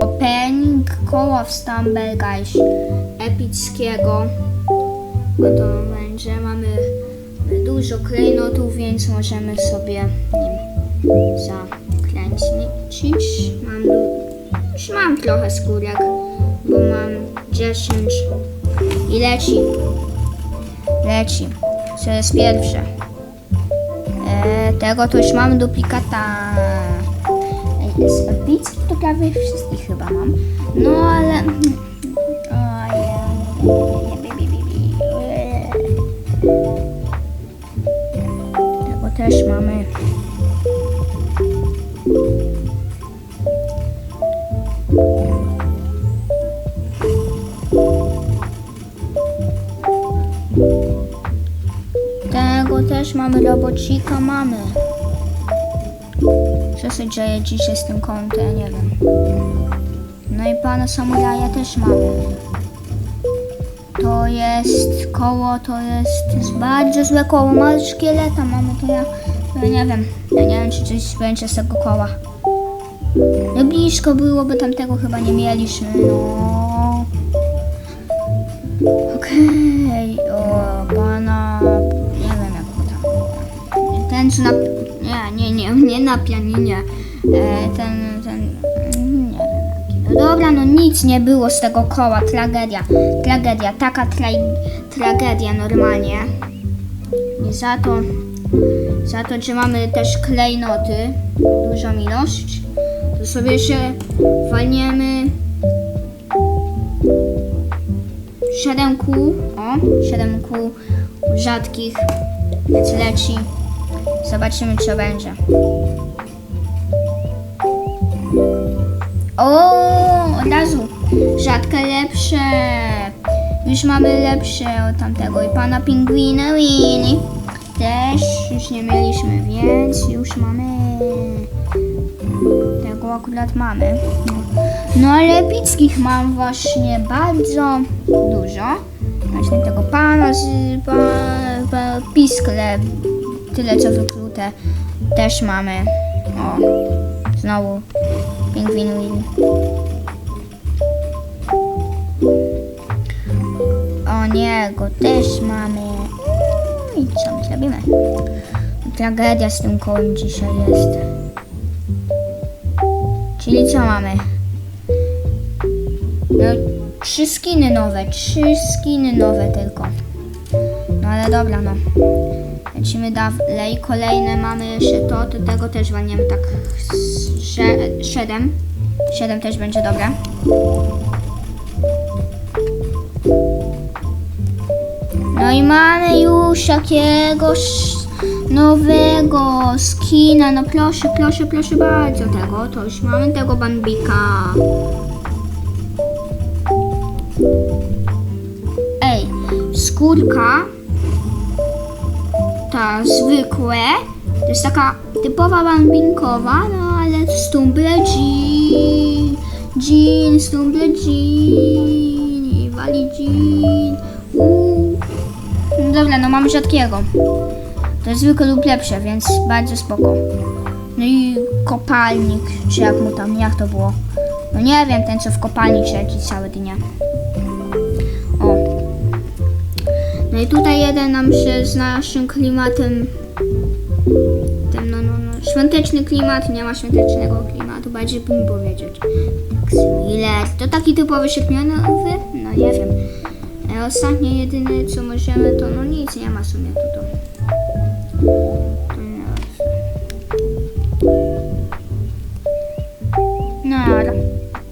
opening koła w Stumble Guys epickiego. No to będzie, mamy dużo klejnotów, więc możemy sobie nim zakręcić. Mam, już mam trochę skórek, bo mam 10 i leci. Leci. Co jest pierwsze? E, tego to już mam duplikata. Z epicki to prawie wszystkich chyba mam. No ale... Tego też mamy. Tego też mamy, robocika mamy. Co się dzieje dzisiaj z tym kątem, nie wiem. No i pana samuraja też mamy. To jest koło, to jest, bardzo złe koło, mały szkieleta mamy, to ja, ja nie wiem. Ja nie wiem, czy coś będzie z tego koła. No blisko było, bo tamtego chyba nie mieliśmy, no. Okej, o pana, nie wiem jak go tam. Ten co na, nie, nie, nie, nie na pianinie. E, ten, ten, No dobra, no nic nie było z tego koła, tragedia, tragedia, taka tra, tragedia normalnie. I za to, za to, że mamy też klejnoty, dużą ilość, to sobie się walniemy 7 kół, o, 7 kół rzadkich, więc leci. Zobaczymy, co będzie. O, od razu. Rzadkie lepsze. Już mamy lepsze od tamtego. I pana pingwina Winnie też już nie mieliśmy, więc już mamy. Tego akurat mamy. No ale epickich mam właśnie bardzo dużo. Właśnie tego pana z pa, pa, piskle, tyle co wyklute, też mamy. O, znowu pingwin Willy. O niego też mamy. No I co my zrobimy? Tragedia z tym kołem dzisiaj jest. Czyli co mamy? No, trzy skiny nowe, trzy skiny nowe tylko. No ale dobra, no. Lecimy dalej. Kolejne mamy jeszcze to, to tego też walniemy tak z sze- siedem. Siedem też będzie dobre. No i mamy już jakiegoś nowego skina. No proszę, proszę, proszę bardzo tego. To już mamy tego bambika. Ej, skórka ta zwykłe to jest taka typowa bambinkowa, no ale stumble jean, jean, stumble jean i wali jean. Uuu. No dobra, no mamy rzadkiego. To jest zwykle lub lepsze, więc bardzo spoko. No i kopalnik, czy jak mu tam, jak to było? No nie wiem, ten co w kopalni siedzi całe dnie. No i tutaj jeden nam się z naszym klimatem, tym no, no, no, świąteczny klimat, nie ma świątecznego klimatu, bardziej bym powiedzieć. Tak, to taki typowy sierpniowy? No nie wiem. E, Ostatnie jedyne co możemy to no nic nie ma w sumie tu to.